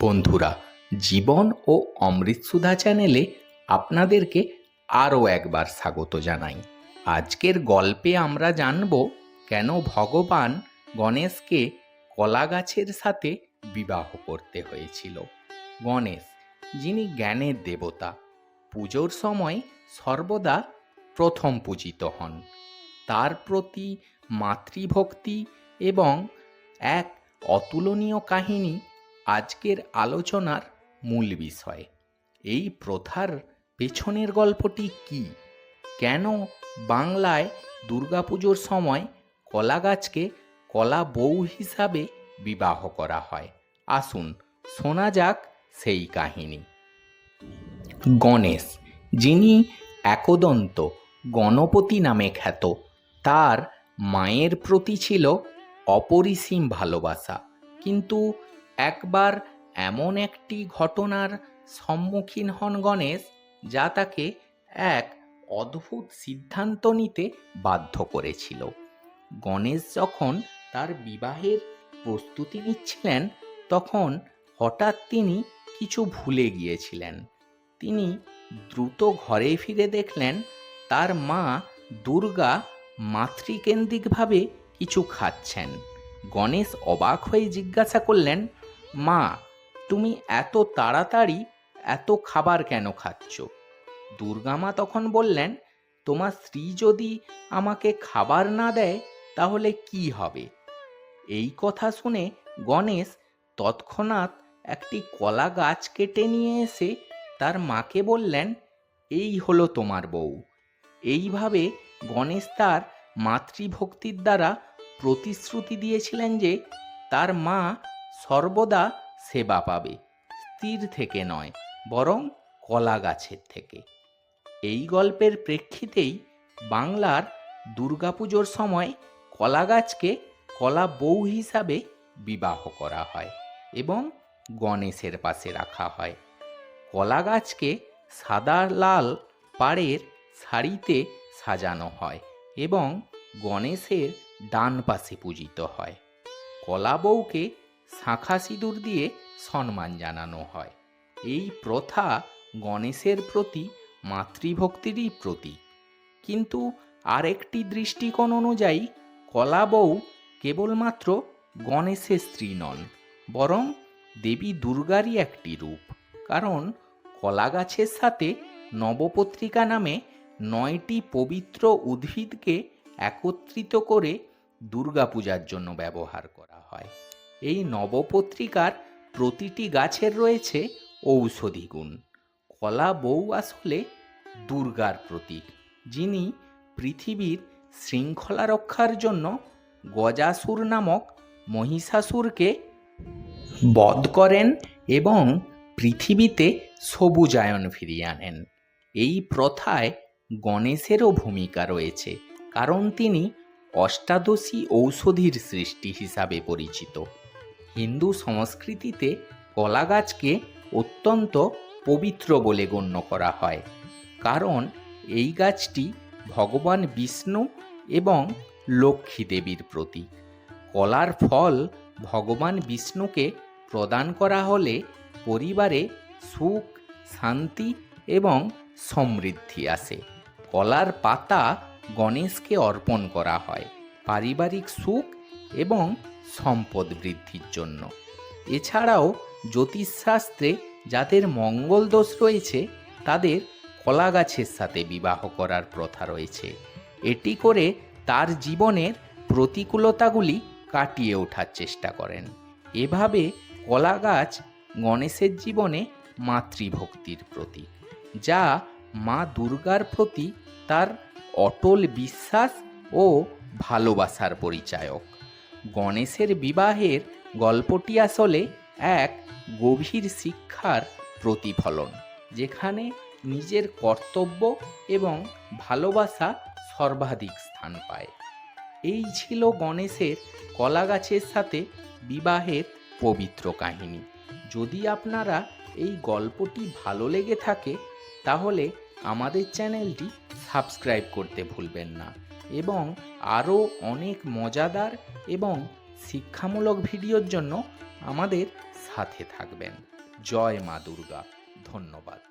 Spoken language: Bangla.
বন্ধুরা, জীবন ও অমৃতসুধা চ্যানেলে আপনাদেরকে আরও একবার স্বাগত জানাই। আজকের গল্পে আমরা জানব কেন ভগবান গণেশকে কলা গাছের সাথে বিবাহ করতে হয়েছিল। গণেশ, যিনি জ্ঞানের দেবতা, পুজোর সময় সর্বদা প্রথম পূজিত হন। তার প্রতি মাতৃভক্তি এবং এক অতুলনীয় কাহিনী আজকের আলোচনার মূল বিষয়, এই প্রথার পেছনের গল্পটি কি? কেন বাংলায় দুর্গাপুজোর সময় কলা গাছকে কলা বউ হিসাবে বিবাহ করা হয়? আসুন শোনা যাক সেই কাহিনী। গণেশ, যিনি একদন্ত গণপতি নামে খ্যাত, তার মায়ের প্রতি ছিল অপরিসীম ভালোবাসা। কিন্তু একবার এমন একটি ঘটনার সম্মুখীন হন গণেশ, যা তাকে এক অদ্ভুত সিদ্ধান্ত নিতে বাধ্য করেছিল। গণেশ যখন তার বিবাহের প্রস্তুতি নিচ্ছিলেন, তখন হঠাৎ তিনি কিছু ভুলে গিয়েছিলেন। তিনি দ্রুত ঘরে ফিরে দেখলেন, তার মা দুর্গা মাতৃকেন্দ্রিকভাবে কিছু খাচ্ছেন। গণেশ অবাক হয়ে জিজ্ঞাসা করলেন মা, তুমি এত তাড়াতাড়ি এত খাবার কেন খাচ্ছ? দুর্গামা তখন বললেন, তোমার স্ত্রী যদি আমাকে খাবার না দেয়, তাহলে কি হবে? এই কথা শুনে গণেশ তৎক্ষণাৎ একটি কলা গাছ কেটে নিয়ে এসে তার মাকে বললেন, এই হলো তোমার বউ। এইভাবে গণেশ তার মাতৃভক্তির দ্বারা প্রতিশ্রুতি দিয়েছিলেন যে তার মা সর্বদা সেবা পাবে, স্থির থেকে নয়, বরং কলা গাছের থেকে। এই গল্পের প্রেক্ষিতেই বাংলার দুর্গাপুজোর সময় কলা গাছকে কলা বউ হিসাবে বিবাহ করা হয় এবং গণেশের পাশে রাখা হয়। কলা গাছকে সাদা লাল পাড়ের শাড়িতে সাজানো হয় এবং গণেশের ডান পাশে পূজিত হয়। কলা বউকে শাঁখা সিঁদুর দিয়ে সম্মান জানানো হয়। এই প্রথা গণেশের প্রতি, মাতৃভক্তিরই প্রতীক। কিন্তু আরেকটি দৃষ্টিকোণ অনুযায়ী, কলা বউ কেবলমাত্র গণেশের স্ত্রী নন, বরং দেবী দুর্গারই একটি রূপ। কারণ কলা গাছের সাথে নবপত্রিকা নামে নয়টি পবিত্র উদ্ভিদকে একত্রিত করে দুর্গাপূজার জন্য ব্যবহার করা হয়। এই নবপত্রিকার প্রতিটি গাছের রয়েছে ঔষধি গুণ কলা বউ আসলে দুর্গার প্রতীক, যিনি পৃথিবীর শৃঙ্খলা রক্ষার জন্য গজাসুর নামক মহিষাসুরকে বধ করেন এবং পৃথিবীতে সবুজায়ন ফিরিয়ে আনেন। এই প্রথায় গণেশেরও ভূমিকা রয়েছে, কারণ তিনি অষ্টাদশী ঔষধির সৃষ্টি হিসাবে পরিচিত। হিন্দু সংস্কৃতিতে কলা গাছকে অত্যন্ত পবিত্র বলে গণ্য করা হয়। কারণ এই গাছটি ভগবান বিষ্ণু এবং লক্ষ্মী দেবীর প্রতীক। কলার ফল ভগবান বিষ্ণুকে প্রদান করা হলে পরিবারে সুখ, শান্তি এবং সমৃদ্ধি আসে। কলার পাতা গণেশকে অর্পণ করা হয়। পারিবারিক সুখ এবং সম্পদ বৃদ্ধির জন্য। এছাড়াও জ্যোতিষশাস্ত্রে যাদের মঙ্গল দোষ রয়েছে, তাদের কলা গাছের সাথে বিবাহ করার প্রথা রয়েছে। এটি করে তার জীবনের প্রতিকূলতাগুলি কাটিয়ে ওঠার চেষ্টা করেন। এভাবে কলা গাছ গণেশের জীবনে মাতৃভক্তির প্রতীক, যা মা দুর্গার প্রতি তার অটল বিশ্বাস ও ভালোবাসার পরিচায়ক। গণেশের বিবাহের গল্পটি আসলে এক গভীর শিক্ষার প্রতিফলন, যেখানে নিজের কর্তব্য এবং ভালোবাসা সর্বাধিক স্থান পায়। এই ছিল গণেশের কলা গাছের সাথে বিবাহের পবিত্র কাহিনী। যদি আপনারা এই গল্পটি ভালো লেগে থাকে, তাহলে আমাদের চ্যানেলটি সাবস্ক্রাইব করতে ভুলবেন না। এবং আরও অনেক মজাদার এবং শিক্ষামূলক ভিডিওর জন্য আমাদের সাথে থাকবেন। জয় মা দুর্গা। ধন্যবাদ।